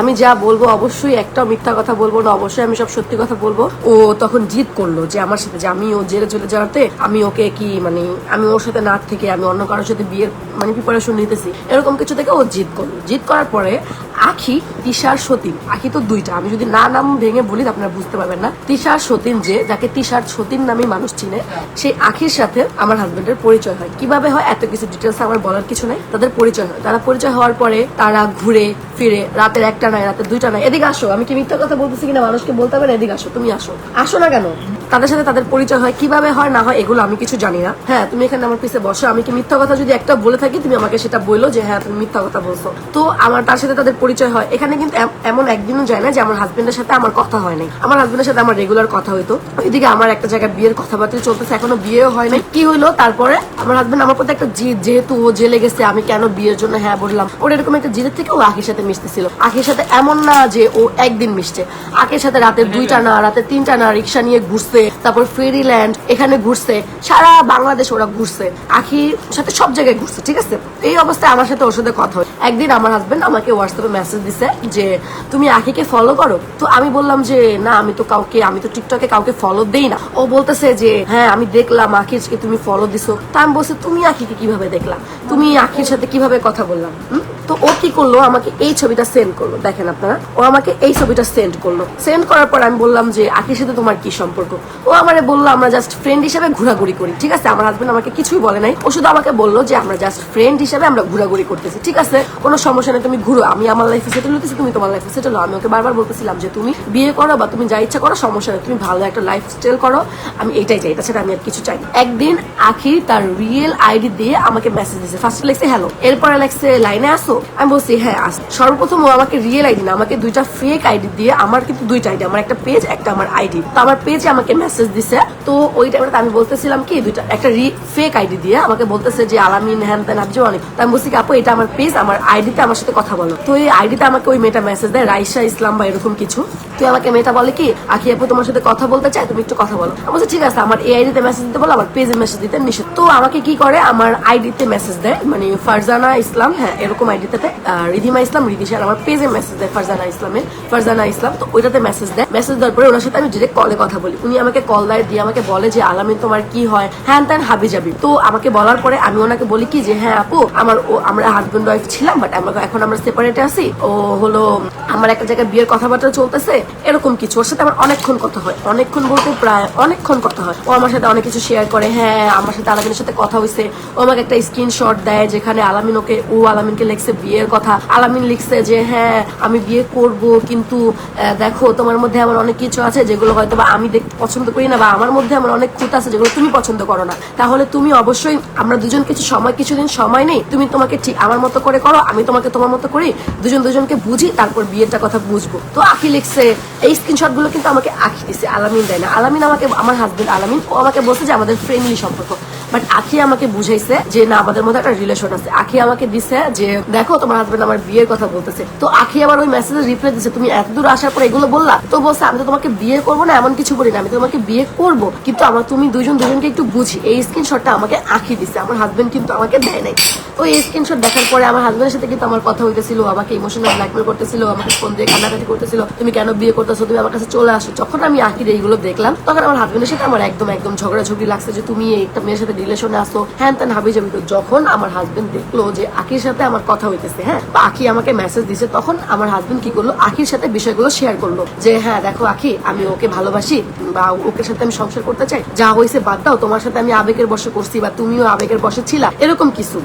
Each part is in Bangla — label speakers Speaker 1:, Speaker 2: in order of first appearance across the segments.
Speaker 1: আমি যা বলব অবশ্যই একটা মিথ্যা কথা বলব না, অবশ্যই আমি সব সত্যি কথা বলব। ও তখন জিদ করল যে আমার সাথে, যে আমি ও জেলে চলে যাওয়াতে আমি ওকে কি মানে আমি ওর সাথে না থেকে আমি অন্য কারোর সাথে বিয়ের মানে প্রিপারেশন নিতেছি, এরকম কিছু থেকে ও জিদ করল। জিদ করার পরে আখি, তিশার সতীন। আখি তো দুইটা। আমি যদি না নাম ভেঙে বলি আপনারা বুঝতে পারবেন না। তিশার সতীন যে, যাকে তিশার সতীন নামে মানুষ চিনে, সেই আখির সাথে আমার হাজবেন্ডের পরিচয় হয়। কীভাবে হয়, এত কিছু ডিটেলস আমার বলার কিছু নাই। তাদের পরিচয় হয়। তারা পরিচয় হওয়ার পরে তারা ঘুরে, ফিরে, রাতের একটা নাই, রাতের দুইটা নাই। এদিকে আসো। আমি কি মিথ্যা কথা বলতেছি কিনা? মানুষকে বলতে হবে না, এদিকে আসো। তুমি আসো। আসো না কেন? তাদের সাথে তাদের পরিচয় হয়, কীভাবে হয়, না হয়, এগুলো আমি কিছু জানি না। হ্যাঁ তুমি এখানে আমার পিছে বসো, আমি কি মিথ্যা কথা যদি একটা বলে থাকি, তুমি আমাকে সেটা বলল যে হ্যাঁ তুমি মিথ্যা কথা বলছো। তো আমার, তার সাথে তাদের পরিচয় হয়। এখানে কিন্তু এমন একদিনও যায় না যে, আমার হাজবেন্ডের সাথে আমার কথা হয় নাই। আমার হাজবেন্ডের সাথে আমার রেগুলার কথা হইতো। এদিকে আমার একটা জায়গায় বিয়ের কথাবার্তা চলতেছে, এখনও বিয়েও হয় নাই। কি হইল, তারপরে আমার হাজবেন্ড আমার প্রতি একটা জিদ, যেহেতু ও জেলে গেছে, আমি কেন বিয়ের জন্য হ্যাঁ বললাম। ওর এরকম একটা জিদের থেকে ও আখির সাথে মিশতেছিল। আখির সাথে এমন না যে, ও একদিন মিশছে। আখির সাথে রাতে দুইটা না, রাতে তিনটা না, রিক্সা নিয়ে ঘুরছে। তারপর ফেরিল্যান্ড এখানে ঘুরছে, সারা বাংলাদেশ ওরা ঘুরছে আখির সাথে সব জায়গায় ঘুরছে, ঠিক আছে? এই অবস্থায় আমার সাথে ওর সাথে কথা হয়। একদিন আমার হাজবেন্ড আমাকে হোয়াটসঅ্যাপে মেসেজ দিছে যে, তুমি আখিকে ফলো করো? তো আমি বললাম যে, না, আমি তো কাউকে, আমি তো টিকটকে কাউকে ফলো দেই না। ও বলতেছে যে হ্যাঁ আমি দেখলাম আখিরকে তুমি ফলো দিছো। তা আমি বলছি, তুমি আখিকে কীভাবে দেখলাম তুমি আখির সাথে কীভাবে কথা বললাম? তো ও কি করল? আমাকে এই ছবিটা সেন্ড করল। দেখেন আপনারা, ও আমাকে এই ছবিটা সেন্ড করল। সেন্ড করার পর আমি বললাম যে আখির সাথে তোমার কি সম্পর্ক? ও আমারে বলল, আমরা জাস্ট ফ্রেন্ড হিসেবে ঘোরাঘুরি করি, ঠিক আছে? আমার হাজবেন্ড আমাকে কিছুই বলে নাই। ও শুধু আমাকে বলল যে, আমরা জাস্ট ফ্রেন্ড হিসেবে আমরা ঘোরাঘুরি করতেছি, ঠিক আছে? কোনো সমস্যা নেই, তুমি ঘুরো। আমি আমার লাইফে সেটেল হতেছি তুমি তোমার লাইফে সেটেল আমি ওকে বারবার বলতেছিলাম যে, তুমি বিয়ে করো বা তুমি যা ইচ্ছা করো, সমস্যা নেই, তুমি ভালো একটা লাইফ স্টাইল করো। আমি এটাই চাই, তাছাড়া আমি আর কিছু চাই একদিন আখি তার রিয়েল আইডি দিয়ে আমাকে মেসেজ দিয়েছে। ফার্স্ট লেগছে হ্যালো এরপরে লেগছে লাইনে আসো। আমি বলছি হ্যাঁ আস। সর্বপ্রথম ও আমাকে রিয়েল আইডি না, আমাকে দুইটা ফেক আইডি দিয়ে, আমার কিন্তু দুইটা আইডি আমার একটা পেজ একটা আমার আইডি তো আমার পেজে আমাকে মেসেজ দিছে। তো ওই টাইমে আমি বলতেছিলাম কি, দুইটা, একটা ফেক আইডি দিয়ে আমাকে বলতেছে যে, আলামিন, হ্যান ত্যান আবজু অনেক তো আমি বলছি আপু, এটা আমার পেজ আমার আইডিতে আমার সাথে কথা বলো। তো এই আইডিতে আমাকে ওই মেয়েটা মেসেজ দেয় রাইসা ইসলাম বা এরকম কিছু। তুই আমাকে মেয়েটা বলে কি, আখি আপু, তোমার সাথে কথা বলতে চাই, তুমি একটু কথা বলো। আমি বলছি, ঠিক আছে, আমার এই আইডিতে মেসেজ দিতে বলো, আমার পেজে মেসেজ দিতে নিষেধ। তো আমাকে কি করে? আমার আইডিতে মেসেজ দেয়। মানে ফারজানা ইসলাম হ্যাঁ এরকম আইডিতে রিধিমা ইসলাম রিদিশার আমার পেজে মেসেজ দেয় ফারজানা ইসলামের। ফারজানা ইসলাম, তো ওইটাতে মেসেজ দেয়। মেসেজ দেওয়ার পরে ওনার সাথে আমি ডিরেক্ট কলে কথা বলি। উনি আমাকে কল দেয়, দিয়ে আমাকে বলে যে, আলামিন, তোমার কি হয়? হ্যান ত্যান হাবি যাবি। তো আমাকে বলার পরে আমি ওনাকে বলি কি যে হ্যাঁ আপু, আমার ও, আমরা হাজবেন্ড ওয়াইফ ছিলাম বাট আমরা এখন আমরা সেপারেটে আছি। ও হলো, আমার একটা জায়গায় বিয়ের কথাবার্তা চলতেছে, এরকম কিছু। ওর সাথে আমার অনেকক্ষণ কথা হয়। অনেকক্ষণ বলতে প্রায় অনেকক্ষণ কথা হয়। ও আমার সাথে অনেক কিছু শেয়ার করে। হ্যাঁ আমার সাথে আলামিনের সাথে কথা হয়েছে ও আমাকে একটা স্ক্রিনশট দেয় যেখানে আলামিন ওকে, ও আলামিনকে লিখছে বিয়ের কথা। আলামিন লিখছে যে হ্যাঁ আমি বিয়ে করব, কিন্তু দেখো, তোমার মধ্যে আমার অনেক কিছু আছে যেগুলো হয়তো বা আমি দেখতে পছন্দ করি না বা আমার মধ্যে আমার অনেক খুঁত আছে যেগুলো তুমি পছন্দ করো না। তাহলে তুমি অবশ্যই, আমরা দুজন কিছু সময়, কিছুদিন সময় নেই, তুমি তোমাকে ঠিক আমার মতো করে করো, আমি তোমাকে তোমার মতো করি, দুজন দুজনকে বুঝি, তারপর বিয়েটা কথা বুঝব। তো আখি লিখছে, এই স্ক্রিনশটগুলো কিন্তু আমাকে আখি দিছে, আলামিন দেয় না। আলামিন আমাকে, আমার হাজবেন্ড আলামিন, ও আমাকে বলছে যে আমাদের ফ্রেন্ডলি সম্পর্ক। বাট আখি আমাকে বুঝাইছে যে না, আমাদের মধ্যে একটা রিলেশন আছে। আখি আমাকে দিছে যে, দেখো, তোমার হাজবেন্ড আমার বিয়ের কথা বলতেছে। তো আখি আবার ওই মেসেজে রিপ্লাই দিছে, তুমি এত দূর আসার পর এগুলো বললা? তো বলছে, আমি তো তোমাকে বিয়ে করব না, এমন কিছু বলি না, আমি তোমাকে বিয়ে করব। কিন্তু আমার, তুমি দুজন দুজনকে একটু বুঝি। এই স্ক্রিনশটটা আমাকে আখি দিছে, আমার হাজবেন্ড কিন্তু আমাকে দেয় নাই। তো এই স্ক্রিনশট দেখার পরে আমার হাজবেন্ডের সাথে কিন্তু আমার কথা হইতেছিল, আমাকে ইমোশনাল ব্ল্যাকমেল করতেছিল, আমাকে ফোন দিয়ে কান্নাকাটি করতেছিল, তুমি কেন বিয়ে করতেছো? তুমি আমার কাছে চলে আসো। যখন আমি আখির এইগুলো দেখলাম, তখন আমার হাজবেন্ডের সাথে আমার একদম একদম ঝগড়াঝগড়ি লাগছে যে, তুমি একটা মেয়ের সাথে রিলেশনে আসো, হ্যান ত্যান হাবি যাবি তো যখন আমার হাজবেন্ড দেখল যে আখির সাথে আমার কথা হইতেছে হ্যাঁ বা আখি আমাকে মেসেজ দিছে, তখন আমার হাজবেন্ড কি করল? আখির সাথে বিষয়গুলো শেয়ার করল যে হ্যাঁ দেখো আখি, আমি ওকে ভালোবাসি বা ওকে সাথে আমি সংসার করতে চাই, যা হয়েছে বাদ দাও, তোমার সাথে আমি আবেগের বসে করছি বা তুমিও আবেগের বসে ছিলা, এরকম কিছু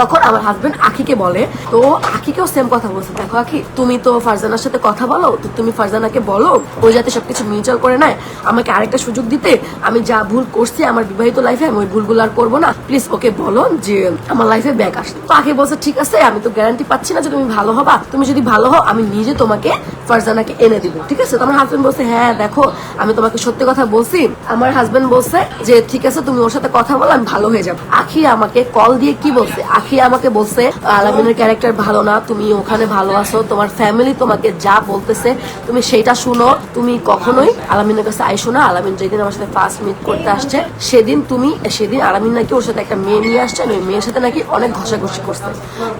Speaker 1: তখন আমার হাজবেন্ড আখিকে বলে, তো আখিকেও সেম কথা বলছে, দেখো আখি, তুমি তো ফারজানার সাথে কথা বলো, তো তুমি ফারজানাকে বলো, ও যাতে সবকিছু মিউচুয়াল করে নেয়, আমাকে আরেকটা সুযোগ দিতে, আমি যা ভুল করছি আমার বিবাহিত লাইফে আমি ওই ভুলগুলো আর করব না প্লিজ ওকে বলো যে আমার লাইফে ব্যাক আসতে। তো আখি বলছে, ঠিক আছে, আমি তো গ্যারান্টি পাচ্ছি না যে তুমি ভালো হবা। তুমি যদি ভালো হও, আমি নিজে তোমাকে, ফারজানাকে এনে দিব, ঠিক আছে? তো আমার হাজবেন্ড বলছে হ্যাঁ দেখো, আমি তোমাকে সত্যি কথা বলছি। আমার হাজবেন্ড বলছে যে, ঠিক আছে, তুমি ওর সাথে কথা বলো, আমি ভালো হয়ে যাব। আখি আমাকে কল দিয়ে কি বলছে? আখি আমাকে বলছে, আলামিনের ক্যারেক্টার ভালো না, তুমি ওখানে ভালো আছো, তোমার ফ্যামিলি তোমাকে যা বলতেছে, তুমি সেইটা শুনো। তুমি কখনোই আলামিনের কাছে আইসো না। আলামিন যেদিন আমার সাথে ফার্স্ট মিট করতে আসছে, সেদিন তুমি, সেদিন আলামিন নাকি ওর সাথে একটা মেয়ে নিয়ে আসছে ওই মেয়ের সাথে নাকি অনেক ঘষাঘষি করছে।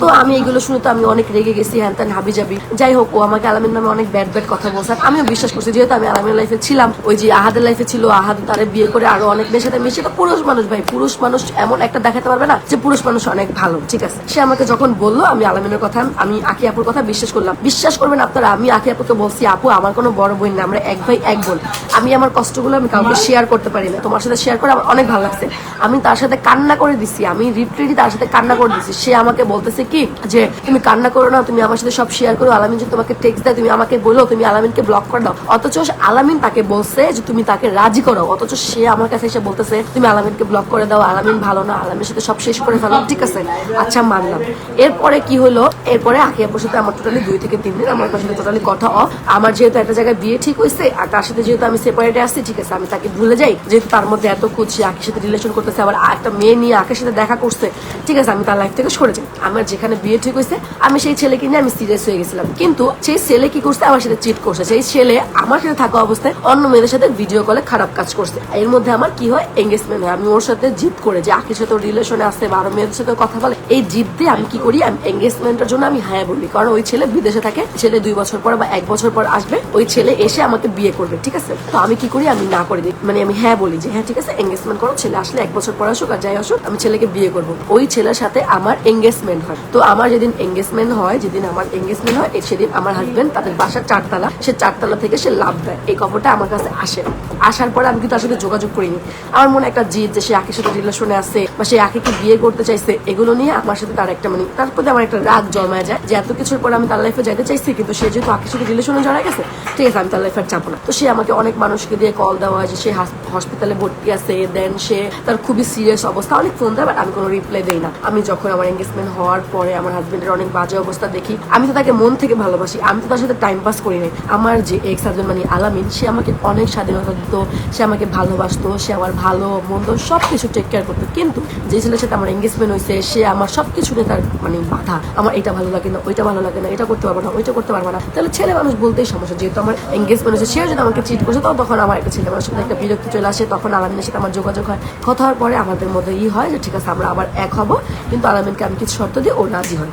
Speaker 1: তো আমি এগুলো শুনে তো আমি অনেক রেগে গেছি হ্যান ত্যান হাবি যাবি যাই হোক ও আমাকে আলামিন নামে অনেক ব্যাড ব্যাড কথা বলছে আমিও বিশ্বাস করছি যেহেতু আমি আলামিনের লাইফে ছিলাম ওই যে আহাদের লাইফে ছিল আহাদ তারে বিয়ে করে আরও অনেক মেয়ের সাথে মিশে তো পুরুষ মানুষ ভাই পুরুষ মানুষ এমন একটা দেখাতে পারবে না যে পুরুষ মানুষ অনেক ভালো ঠিক আছে? সে আমাকে যখন বলল আমি আলামিনের কথা আমি আকি আপুর কথা বিশ্বাস করলাম। বিশ্বাস করবেন আপনারা আমি আকি আপুকে বলছি আপু আমার কোনো বড় বোন না আমরা এক ভাই এক বোন। আমি আমার কষ্টগুলো আমি কাউকে শেয়ার করতে পারি না। তোমার সাথে শেয়ার করে আমার অনেক ভালো লাগছে। আমি তার সাথে কান্না করে দিছি, আমি রিপ্রিটি তার সাথে কান্না করে দিছি। সে আমাকে বলতেছে কি, যে তুমি কান্না করো না, তুমি আমার সাথে সব শেয়ার করো আলামিন যদি তোমাকে টেক্সট দেয় তুমি আমাকে বলো, তুমি আলামিনকে ব্লক করে দাও। অথচ আলামিন তাকে বলছে যে তুমি তাকে রাজি করো, অথচ সে আমার কাছে এসে বলতেছে, তুমি আলামিনকে ব্লক করে দাও, আলামিন ভালো না, আলামিনের সাথে সব শেষ করে ফেলো, ঠিক আছে? আচ্ছা মানলাম। এরপরে কি হলো? এরপরে আকিয়াপুর সাথে আমার টোটালি দুই থেকে তিন দিন আমার সাথে টোটালি কথা অফ আমার যেহেতু একটা জায়গায় বিয়ে ঠিক হয়েছে, আর তার সাথে যেহেতু আমি সেপারেটে আসছি ঠিক আছে, আমি তাকে ভুলে যাই, যেহেতু তার মধ্যে এত খুঁজছি আখির সাথে রিলেশন করতেছে আবার একটা মেয়ে নিয়ে আখের সাথে দেখা করছে। ঠিক আছে, আমি তার লাইফ থেকে সরে যাই। আমার যেখানে বিয়ে ঠিক হয়েছে, আমি সেই ছেলেকে নিয়ে আমি সিরিয়াস হয়ে গেছিলাম। কিন্তু সেই ছেলে কি করছে? আমার সাথে চিট করছে। সেই ছেলে আমার সাথে থাকা অবস্থায় অন্য মেয়েদের সাথে ভিডিও কলে খারাপ কাজ করছে। এর মধ্যে আমার কি হয়? এঙ্গেজমেন্ট হয়। আমি ওর সাথে জিদ করে যে আখির সাথে রিলেশনে আসছে বারো মেয়েদের সাথে কথা বলে। এই জিদ দিয়ে আমি কি করি? আমি এঙ্গেজমেন্টের জন্য আমি হ্যাঁ বলি। কারণ ওই ছেলে বিদেশে থাকে। ছেলে দুই বছর পর বা এক বছর পর আসবে। ওই ছেলে এসে আমাকে বিয়ে করবে। ঠিক আছে? তো আমি কি করি? আমি না করে দিই। মানে আমি হ্যাঁ বলি যে হ্যাঁ ঠিক আছে এঙ্গেজমেন্ট করো। ছেলে আসলে এক বছর পর আসুক আর যাই আসুক, আমি ছেলেকে বিয়ে করব। ওই ছেলের সাথে আমার এঙ্গেজমেন্ট হয়। তো আমার যেদিন এঙ্গেজমেন্ট হয়, যেদিন আমার এঙ্গেজমেন্ট হয় সেদিন আমার হাজবেন্ড তাদের বাসার চারতলা, সে চারতলা থেকে সে লাভ দেয়। এই খবরটা আমার কাছে আসে। আসার পরে আমি কিন্তু সাথে যোগাযোগ করিনি। আমার মনে একটা জিদ যে সে আখির সাথে রিলেশনে আছে বা সে আখিকে বিয়ে করতে চাইছে, এগুলো নিয়ে আমার সাথে তার একটা মানে তার প্রতি আমার একটা রাগ জমায় যায় যে এত কিছুর পরে আমি তার লাইফে যাইতে চাইছি, কিন্তু সে যেহেতু আখির সাথে রিলেশনে জড়ায় গেছে, ঠিক আছে, আমি তার লাইফে আর যাব না। তো সে আমাকে অনেক মানুষকে দিয়ে কল দেওয়া হয় যে সে হসপিটালে ভর্তি আছে দেন সে তার খুবই সিরিয়াস অবস্থা। অনেক ফোন দেয় বাট আমি কোনো রিপ্লাই দেই না। আমি যখন আমার এঙ্গেজমেন্ট হওয়ার পরে আমার হাজবেন্ডের অনেক বাজে অবস্থা দেখি, আমি তো তাকে মন থেকে ভালোবাসি। আমি তো তার সাথে টাইম পাস করি নাই। আমার যে এক্স হাজবেন্ড মানে আলামিন, সে আমাকে অনেক স্বাধীনতা দিত, সে আমাকে ভালোবাসতো, সে আমার ভালো, মন্দ সব কিছু টেক কেয়ার করতো। কিন্তু যে ছেলের সাথে আমার এঙ্গেজমেন্ট হয়েছে সে আমার সব কিছু নিয়ে তার মানে বাধা। আমার এটা ভালো লাগে না, ওইটা ভালো লাগে না, এটা করতে পারব না, ওইটা করতে পারব না। তাহলে ছেলে মানুষ বলতেই সমস্যা। যেহেতু আমার এঙ্গেজমেন্ট হয়েছে সেও যদি আমাকে চিট করছে তখন তখন আমার একটা ছেলে মানুষের সাথে একটা বিরক্তি চলে আসে, তখন আলামিনের সাথে আমার যোগাযোগ হয়। কথা হওয়ার পরে আমাদের মধ্যে ই হয় যে, ঠিক আছে, আমরা আবার এক হব। কিন্তু আলামিনকে আমি কিছু শর্ত দিই ও রাজি হয়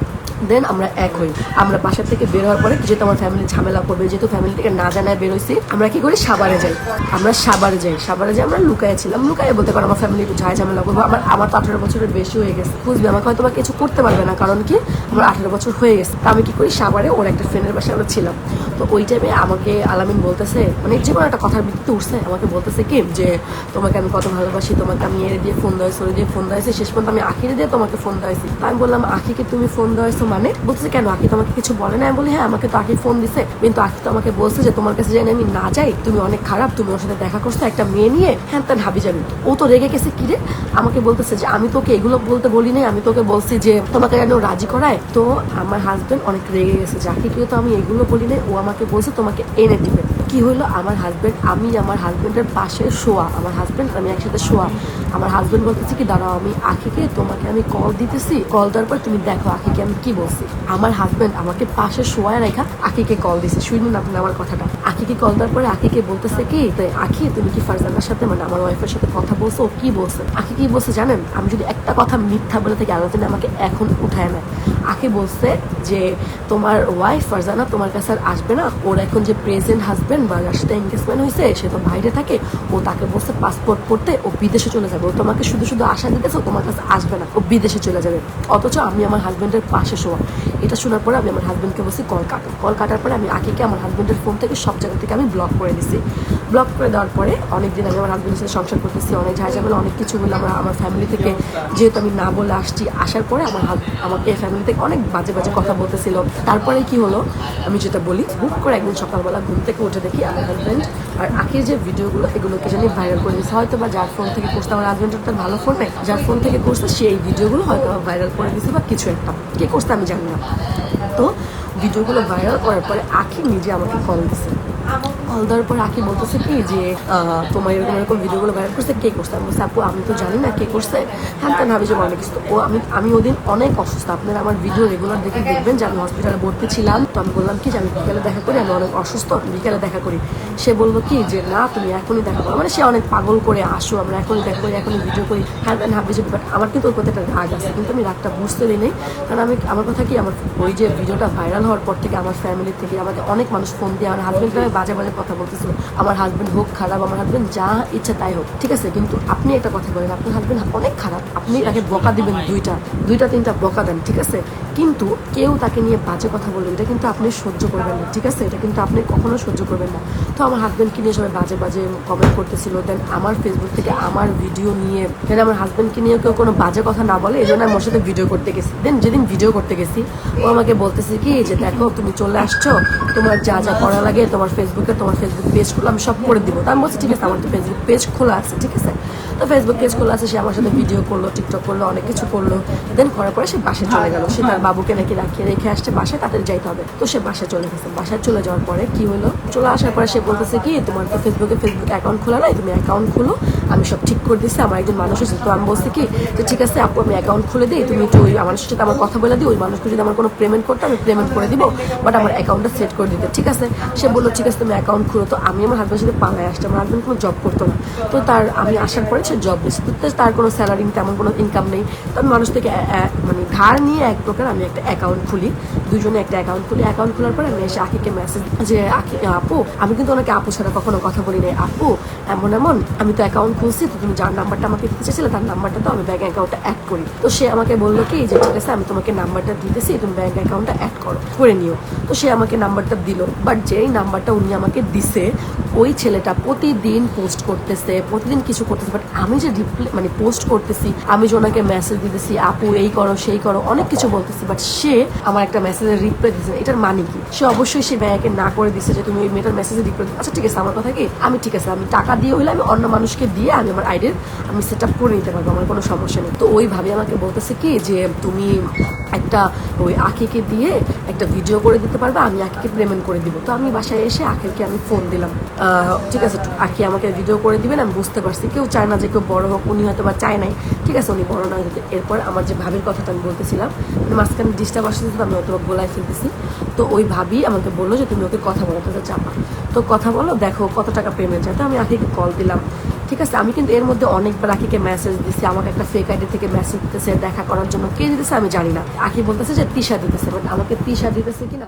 Speaker 1: দেন আমরা এক হই। আমরা বাসা থেকে বের হওয়ার পরে যেহেতু আমার ফ্যামিলি ঝামেলা করবে, যেহেতু ফ্যামিলি থেকে না জানায় বেরোইছি আমরা কি করি? সাবারে যাই। আমরা সাবারে যাই। সাবারে যাই, আমরা লুকায় ছিলাম। লুকায় বলতে পারো আমার ফ্যামিলি একটু ঝাই ঝামেলা করব। আমার আমার তো আঠারো বছরের বেশি হয়ে গেছে। বুঝবে? আমাকে হয়তো বা কিছু করতে পারবে না। কারণ কি? আমার আঠারো বছর হয়ে গেছে। তা আমি কি করি? সাবারে ওর একটা ফ্রেন্ডের বাসায় আমরা ছিলাম। তো ওই টাইমে আমাকে আলামিন বলতেছে মানে যে কোনো একটা কথার ভিত্তিতে উঠছে। আমাকে বলতেছে কি? যে তোমাকে আমি কত ভালোবাসি, তোমাকে আমি এর দিয়ে ফোন দেওয়া সরে দিয়ে ফোন দেওয়াইছি। শেষ পর্যন্ত আমি আখিরে দিয়ে তোমাকে ফোন দেওয়াইছি। তা আমি বললাম, আখিকে তুমি ফোন দেওয়াইছো মানে? বলছে কেন আকি তোমাকে কিছু বলে না বলি হ্যাঁ আমাকে তো আকি ফোন দিছে। কিন্তু আকি তো আমাকে বলছে যে, তোমার কাছে জানি আমি না যাই, তুমি অনেক খারাপ, তুমি ওর সাথে দেখা করছ, একটা মেয়ে নিয়ে হ্যাঁ তার ভাবি যাবি। ও তো রেগে গেছে কিরে আমাকে বলতেছে যে, আমি তোকে এগুলো বলতে বলি নাই, আমি তোকে বলছি যে, তোমাকে যেন রাজি করায়। তো আমার হাজবেন্ড অনেক রেগে গেছে, যাকে কেউ তো আমি এগুলো বলি নাই, ও আমাকে বলছে তোমাকে এনে দিবে। কি হলো? আমার হাজবেন্ড আমি আমার হাজবেন্ডের পাশে শোয়া। আমার হাজবেন্ড আমি একসাথে শোয়া। আমার হাজবেন্ড বলতেছে কি, দাঁড়াও, আমি আখিকে তোমাকে আমি কল দিতেছি। কল দেওয়ার পর তুমি দেখো আখিকে আমি কি বলছি। আমার হাজবেন্ড আমাকে পাশে শোয়ায় রেখা আখিকে কল দিছে। শুনুন আপনি আমার কথাটা। আখিকে কল দেওয়ার পরে আখিকে বলতেছে কি আখি, তুমি কি ফারজানার সাথে মানে আমার ওয়াইফের সাথে কথা বলছো? কি বলছে? আখি কি বলছে জানেন? আমি যদি একটা কথা মিথ্যা বলে থাকি, আল্লাহ আমাকে এখন উঠায় নেয়। আখি বলছে যে, তোমার ওয়াইফ ফারজানা তোমার কাছে আর আসবে না। ওর এখন যে প্রেজেন্ট হাজবেন্ড বা যার সাথে এঙ্গেজমেন্ট হয়েছে সে তো বাইরে থাকে, ও তাকে বলছে পাসপোর্ট করতে ও বিদেশে চলে যাবে। ও তোমাকে শুধু শুধু আশা দিতেছে তোমার কাছে আসবে না, ও বিদেশে চলে যাবে। অথচ আমি আমার হাজব্যান্ডের পাশে শোয়া। এটা শোনার পরে আমি আমার হাজব্যান্ডকে বলছি, কল কাটা। কল কাটার পরে আমি আগেকে আমার হাজব্যান্ডের ফোন থেকে সব জায়গা থেকে আমি ব্লক করে দিছি। ব্লক করে দেওয়ার পরে অনেক দিন আমি আমার হাজবেন্ডের সাথে সংসার করতেছি, অনেক ঝাঁঝামেলা অনেক কিছু বলে আমরা আমার ফ্যামিলি থেকে। যেহেতু আমি না বলে আসছি, আসার পরে আমার আমাকে ফ্যামিলি থেকে অনেক বাজে বাজে কথা বলতেছিল। তারপরে কি হলো? আমি যেটা বলি বুক করে একদিন সকালবেলা ঘুম থেকে উঠে দেখি আমার হাজব্যান্ড আর আখির যে ভিডিওগুলো এগুলোকে জানি ভাইরাল করে দিচ্ছে হয়তো বা যার ফোন থেকে করছে, আমার হাজব্যান্ডের তার ভালো ফোন নেই, যার ফোন থেকে করছে, সে এই ভিডিওগুলো হয়তো ভাইরাল করে দিচ্ছে বা কিছু একটা। কে করছে আমি জানি না। তো ভিডিওগুলো ভাইরাল করার পরে আখি নিজে আমাকে কল দিছে। কল দেওয়ার পরে আখি বলতেছে কি যে তোমার এরকম এরকম ভিডিওগুলো ভাইরাল করছে, কে করছে? আমি বলছি, আপু, আমি তো জানি না কে করছে। হ্যাঁ তা ভাবি যে অনেক কিছু ও, আমি আমি ওদিন অনেক অসুস্থ। আপনারা আমার ভিডিও রেগুলার দেখে দেখবেন যে আমি হসপিটালে ভর্তি ছিলাম। তো আমি বললাম কি যে, আমি বিকেলে দেখা করি, আমি অনেক অসুস্থ বিকেলে দেখা করি। সে বলল কি যে, না, তুমি এখনই দেখা করো। মানে সে অনেক পাগল করে, আসো, আমরা এখনই দেখা করি, এখনই ভিডিও করি। হ্যাঁ দেন হাবি যে বাট আমার কিন্তু ওর প্রতি একটা রাগ আছে, কিন্তু আমি রাগটা বুঝতে দিই নেই। কারণ আমি, আমার কথা কি, আমার ওই যে ভিডিওটা ভাইরাল হওয়ার পর থেকে, আমার ফ্যামিলি থেকে আমাকে অনেক মানুষ ফোন দিয়ে, আমার হাজবেন্ডকে বাজে বাজে কথা বলতেছো, আমার হাজবেন্ড হোক, খারাপ আমার হাজবেন্ড যা ইচ্ছা তাই হোক, ঠিক আছে? কিন্তু আপনি একটা কথা বলেন, আপনার হাজবেন্ড অনেক খারাপ, আপনি তাকে বকা দিবেন দুইটা দুইটা, তিনটা বকা দেন, ঠিক আছে? কিন্তু কেউ তাকে নিয়ে বাজে কথা বলবেন এটা কিন্তু আপনি সহ্য করবেন না, ঠিক আছে? এটা কিন্তু আপনি কখনো সহ্য করবেন না। তো আমার হাজব্যান্ডকে নিয়ে সবাই বাজে বাজে কমেন্ট করতেছিল দেন আমার ফেসবুক থেকে আমার ভিডিও নিয়ে দেন আমার হাজব্যান্ডকে নিয়ে কেউ কোনো বাজে কথা না বলে এই জন্য আমি ওর সাথে ভিডিও করতে গেছি। দেন যেদিন ভিডিও করতে গেছি, ও আমাকে বলতেছে কি, যে দেখো, তুমি চলে আসছো, তোমার যা যা করা লাগে তোমার ফেসবুকে তোমার ফেসবুক পেজ খুলে, আমি সব করে দিব। তা আমি বলছি, ঠিক আছে, আমার তো ফেসবুক পেজ খোলা আছে, ঠিক আছে? তো ফেসবুক পেজ খোলা আছে সে আমার সাথে ভিডিও করল টিকটক করল অনেক কিছু করল। দেন করার পরে সে বাসে চলে গেল। সে তার বাবুকে নাকি রাখিয়ে রেখে আসছে বাসায় তাদের যাইতে হবে। তো সে বাসায় চলে গেছে। বাসায় চলে যাওয়ার পরে কি হলো? চলে আসার পরে সে বলতেছে কি তোমার তো ফেসবুকে ফেসবুক অ্যাকাউন্ট খোলা নাই তুমি অ্যাকাউন্ট খুলো। আমি সব ঠিক করে দিচ্ছি আমার একজন মানুষ আছে। তো আমি বলছি কি যে ঠিক আছে আপু আমি অ্যাকাউন্ট খুলে দিই। তুমি একটু ওই মানুষের সাথে আমার কথা বলে দিই ওই মানুষকে যদি আমার কোনো পেমেন্ট করতে আমি পেমেন্ট করে দিব। বাট আমার অ্যাকাউন্টটা সেট করে দিতে। ঠিক আছে? সে বলল ঠিক আছে তুমি অ্যাকাউন্ট খুলো। তো আমি আমার হাজবেন্ডের সাথে পালায় আসছি। আমার হাজবেন্ড কোনো জব করতো না। তো তার আমি আসার পরে সে জব দিচ্ছে তো তার কোনো স্যালারি তেমন কোনো ইনকাম নেই। তো আমি মানুষ থেকে মানে ধার নিয়ে এক প্রকার আমি একটা অ্যাকাউন্ট খুলি। দুজনে একটা অ্যাকাউন্ট খুলি। অ্যাকাউন্ট খোলার পরে আমি এসে আখিকে মেসেজ যে আখি আপু, আমি কিন্তু ওনাকে আপু ছাড়া কখনো কথা বলি নাই। আপু, এমন এমন, আমি তো অ্যাকাউন্ট খুলছি, তো তুমি যার নাম্বারটা আমাকে দিতে চেয়েছিলে, তার নাম্বারটা তো আমি ব্যাঙ্ক অ্যাকাউন্টটা অ্যাড করি। তো সে আমাকে বলল কি, যে ঠিক আছে, আমি তোমাকে নাম্বারটা দিতেছি, তুমি ব্যাঙ্ক অ্যাকাউন্টটা অ্যাড করো, করে নিও। তো সে আমাকে নাম্বারটা দিল বাট যেই নাম্বারটা উনি আমাকে দিছে ওই ছেলেটা প্রতিদিন পোস্ট করতেছে, প্রতিদিন কিছু করতেছে বাট আমি যে রিপ্লাই মানে পোস্ট করতেছি, আমি যে ওনাকে মেসেজ দিতেছি, আপু, এই করো, সেই করো, অনেক কিছু বলতেছি বাট সে আমার একটা মেসেজের রিপ্লাই দিচ্ছে এটার মানে কি? সে অবশ্যই সে ব্যাংকে না করে দিছে যে, তুমি ওই মেয়েটার মেসেজে রিপ্লাই আচ্ছা ঠিক আছে, আমার কথা কি? আমি ঠিক আছে, আমি টাকা দিয়ে হইলে আমি অন্য মানুষকে দিয়ে আমি আমার আইডির আমি সেট আপ করে নিতে পারব, আমার কোনো সমস্যা নেই। তো ওইভাবে আমাকে বলতেছে কি যে, তুমি একটা ওই আখিকে দিয়ে একটা ভিডিও করে দিতে পারবে, আমি আখিকে পেমেন্ট করে দিব। তো আমি বাসায় এসে আখিকে আমি ফোন দিলাম। ঠিক আছে আখি আমাকে ভিডিও করে দিবেন, আমি বুঝতে পারছি। কেউ চায় না যে কেউ বড় হোক, উনি হয়তো বা চায় নাই। ঠিক আছে, উনি বড় না এরপর আমার যে ভাবির কথাটা আমি বলতেছিলাম মানে মাঝখানে ডিস্টার্ব আসতে আমি হয়তো গোলায় ফেলতেছি, তো ওই ভাবি আমাকে বলল যে, তুমি ওকে কথা বলো তো চাপা। তো কথা বলো দেখো, কত টাকা পেমেন্ট চাই? তো আমি আখিকে কল দিলাম। ঠিক আছে, আমি কিন্তু এর মধ্যে অনেকবার আখিকে মেসেজ দিছি, আমাকে একটা ফেক আইডি থেকে মেসেজ দিতেছে, দেখা করার জন্য। কে দিতেছে আমি জানি না। আখি বলতেছে যে, তিশা দিতেছে। বাট আমাকে তিশা দিতেছে কিনা?